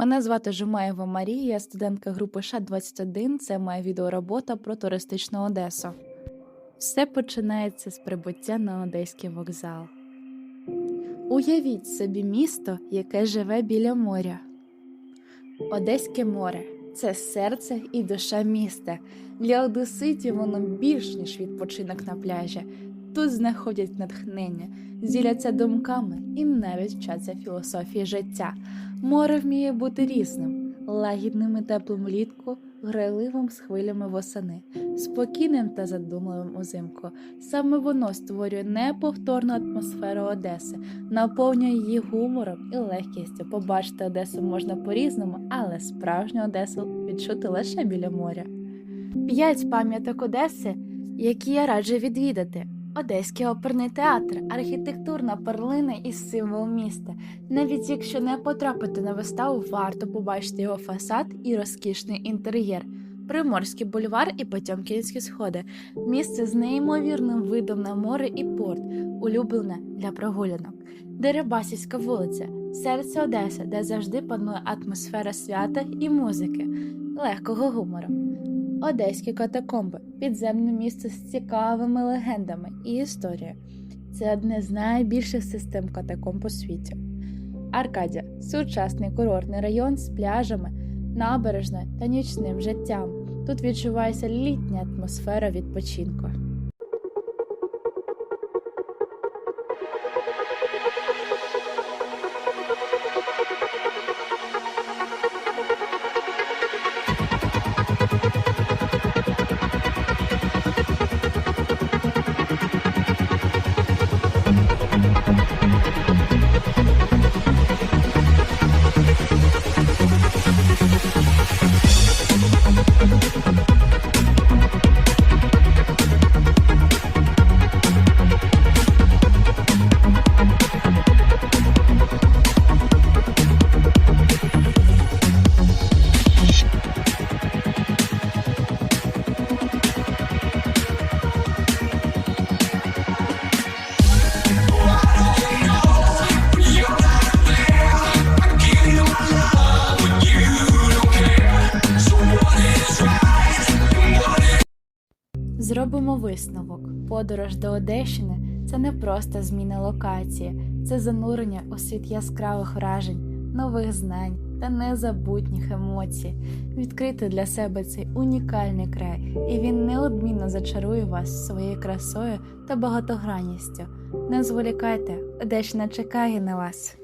Мене звати Жумаєва Марія, я студентка групи ША-21. Це моя відеоробота про туристичну Одесу. Все починається з прибуття на Одеський вокзал. Уявіть собі місто, яке живе біля моря. Одеське море це серце і душа міста. Для одеситів воно більш ніж відпочинок на пляжі. Тут знаходять натхнення, діляться думками і навіть вчаться філософії життя. Море вміє бути різним, лагідним і теплим влітку, грайливим з хвилями восени, спокійним та задумливим узимку. Саме воно створює неповторну атмосферу Одеси, наповнює її гумором і легкістю. Побачити Одесу можна по-різному, але справжню Одесу відчути лише біля моря. П'ять пам'яток Одеси, які я раджу відвідати. Одеський оперний театр, архітектурна перлина і символ міста. Навіть якщо не потрапити на виставу, варто побачити його фасад і розкішний інтер'єр. Приморський бульвар і Потьомкінські сходи, місце з неймовірним видом на море і порт, улюблене для прогулянок. Дерибасівська вулиця, серце Одеси, де завжди панує атмосфера свята і музики, легкого гумору. Одеські катакомби підземне місце з цікавими легендами і історією. Це одне з найбільших систем катакомб у світі. Аркадія сучасний курортний район з пляжами, набережною та нічним життям. Тут відчувається літня атмосфера відпочинку. Зробимо висновок. Подорож до Одещини це не просто зміна локації, це занурення у світ яскравих вражень, нових знань та незабутніх емоцій. Відкрити для себе цей унікальний край, і він неодмінно зачарує вас своєю красою та багатогранністю. Не зволікайте, Одещина чекає на вас.